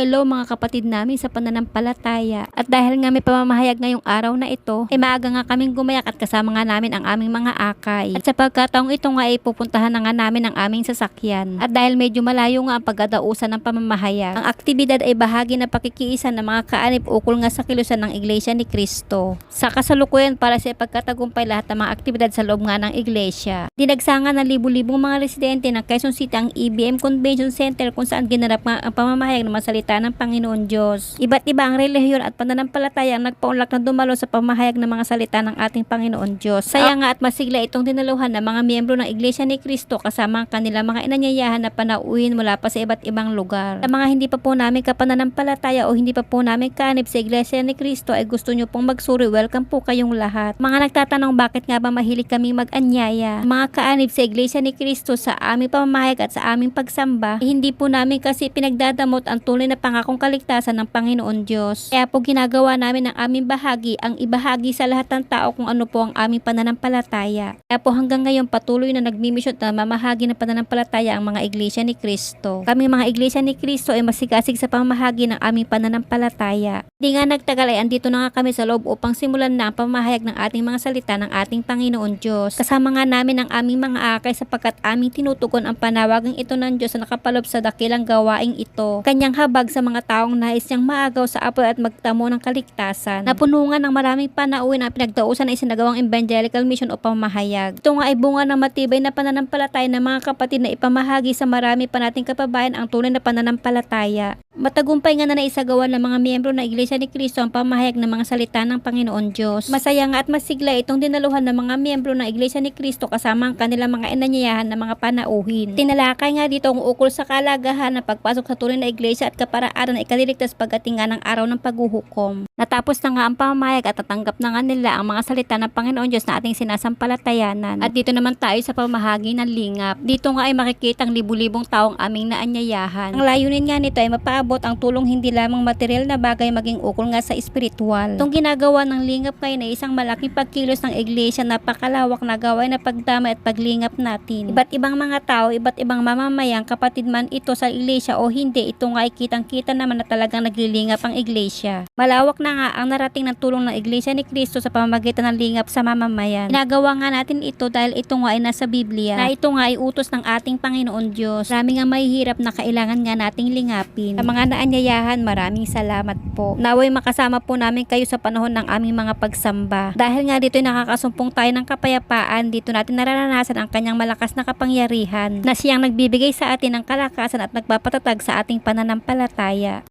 Hello mga kapatid namin sa pananampalataya. At dahil nga may pamamahayag ngayong araw na ito, ay maaga nga kaming gumayak at kasama nga namin ang aming mga akay. At sa pagkataong ito nga ay pupuntahan na nga namin ang aming sasakyan. At dahil medyo malayo nga ang pagdadausan ng pamamahayag, ang aktibidad ay bahagi na pakikiisa ng mga kaanib ukol nga sa kilusan ng Iglesia ni Cristo. Sa kasalukuyan para sa pagkatagumpay lahat ng mga aktibidad sa loob nga ng iglesia. Dinagsangan ng libu-libong mga residente ng Quezon City ang EBM Convention Center kung saan ginanap nga ang pamamahayag ng mga salita ng Panginoon Diyos. Iba't iba ang relihiyon at pananampalataya ang nagpaunlak na dumalo sa pamahayag ng mga salita ng ating Panginoon Diyos. Saya nga at masigla itong dinaluhan ng mga miyembro ng Iglesia ni Cristo kasama ang kanilang mga inanyayahan na panauhin mula pa sa iba't ibang lugar. Sa mga hindi pa po namin kapananampalataya o hindi pa po namin kanib sa Iglesia ni Cristo ay gusto nyo pong magsuri, welcome po kayong lahat. Mga nagtatanong bakit nga ba mahilig kaming mag-anyaya? Mga kaanib sa Iglesia ni Cristo sa aming pamamahayag at sa aming pagsamba, eh, hindi po namin kasi pinagdadamot ang tunay na pangakong kaligtasan ng Panginoon Diyos. Kaya po ginagawa namin ang aming bahagi, ang ibahagi sa lahat ng tao kung ano po ang aming pananampalataya. Kaya po hanggang ngayon patuloy na nagmimisyon at mamahagi ng pananampalataya ang mga Iglesia ni Cristo. Kami mga Iglesia ni Cristo ay masigasig sa pamahagi ng aming pananampalataya. Di nga nagtagal ay andito na nga kami sa loob upang simulan na ang pamahayag ng ating mga salita ng ating Panginoon Diyos. Kasama nga namin ang aming mga akay sapagkat aming tinutugon ang panawagang ito ng Diyos na nakapalob sa dakilang gawaing ito. Kanyang habag sa mga taong nais niyang maagaw sa apoy at magtamo ng kaligtasan. Napunungan ng maraming panauhin ang pinagdausan na isinagawang evangelical mission o pamahayag. Ito nga ay bunga ng matibay na pananampalataya ng mga kapatid na ipamahagi sa marami pa nating kababayan ang tunay na pananampalataya. Matagumpay nga na naisagawa ng mga miyembro ng Iglesia ni Cristo ang pamahayag ng mga salita ng Panginoon Diyos. Masaya nga at masigla itong dinaluhan ng mga miyembro ng Iglesia ni Cristo kasama ang kanilang mga inanyayahan ng mga panauhin. Tinalakay nga dito ang ukol sa kalagahan ng pagpasok sa tunay na iglesia at kaparaaran na ikaliligtas pagdating nga ng araw ng paghuhukom. Natapos na nga ang pamahayag at natanggap na nga nila ang mga salita ng Panginoon Diyos na ating sinasampalatayanan. At dito naman tayo sa pamahagi ng lingap. Dito nga ay makikita ang libu-libong taong aming naanyayahan. Ang layunin nga nito ay mapaabot ang tulong hindi lamang material na bagay maging ukol nga sa espiritual. Itong ginagawa ng lingap ngayon ay isang malaking pagkilos ng iglesia na pakalawak na gawain na pagdamay at paglingap natin. Iba't ibang mga tao, iba't ibang mamamayan, kapatid man ito sa iglesia o hindi, ito nga ay kitang-kita naman na talagang naglilingap ang iglesia. Malawak na nga ang narating ng tulong ng iglesia ni Kristo sa pamamagitan ng lingap sa mamamayan. Ginagawa nga natin ito dahil ito nga ay nasa Biblia, na ito nga ay utos ng ating Panginoon Diyos. Marami nga mahihirap na kailangan nga nating lingapin. Sa mga naanyayahan, maraming salamat po. Naway makasama po namin kayo sa panahon ng aming mga pagsamba. Dahil nga dito ay nakakasumpong tayo ng kapayapaan, dito natin nararanasan ang kanyang malakas na kapangyarihan na siyang nagbibigay sa atin ng kalakasan at nagpapatatag sa ating pananampalataya. 大呀